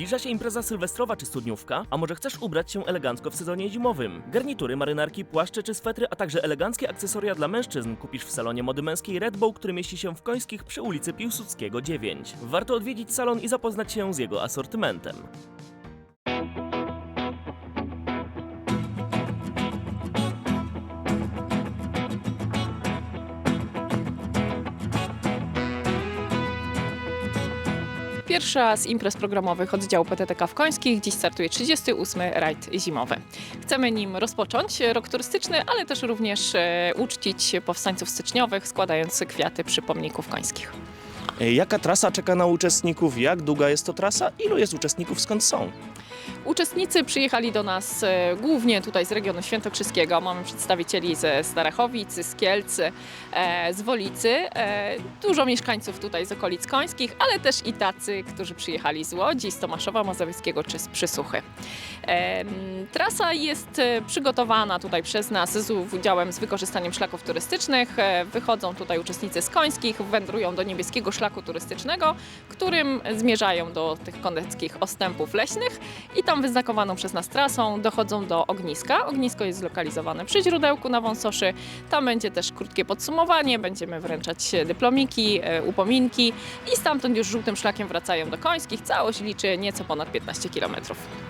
Zbliża się impreza sylwestrowa czy studniówka, a może chcesz ubrać się elegancko w sezonie zimowym? Garnitury, marynarki, płaszcze czy swetry, a także eleganckie akcesoria dla mężczyzn kupisz w salonie mody męskiej Red Bull, który mieści się w Końskich przy ulicy Piłsudskiego 9. Warto odwiedzić salon i zapoznać się z jego asortymentem. Pierwsza z imprez programowych oddziału PTTK w Końskich. Dziś startuje 38. rajd zimowy. Chcemy nim rozpocząć rok turystyczny, ale też również e, uczcić powstańców styczniowych, składając kwiaty przy pomniku w Końskich. Jaka trasa czeka na uczestników? Jak długa jest to trasa? Ilu jest uczestników? Skąd są? Uczestnicy przyjechali do nas e, głównie tutaj z regionu świętokrzyskiego. Mamy przedstawicieli ze Starachowic, z Kielc, e, z Wolicy. E, dużo mieszkańców tutaj z okolic końskich, ale też i tacy, którzy przyjechali z Łodzi, z Tomaszowa Mazowieckiego czy z Przysuchy. Trasa jest przygotowana tutaj przez nas z udziałem, z wykorzystaniem szlaków turystycznych. Wychodzą tutaj uczestnicy z końskich, wędrują do niebieskiego szlaku turystycznego, którym zmierzają do tych koneckich ostępów leśnych i tam wyznakowaną przez nas trasą dochodzą do ogniska. Ognisko jest zlokalizowane przy źródełku na Wąsoszy. Tam będzie też krótkie podsumowanie, będziemy wręczać dyplomiki, e, upominki i stamtąd już żółtym szlakiem wracają do końskich. Całość liczy nieco ponad 15 kilometrów.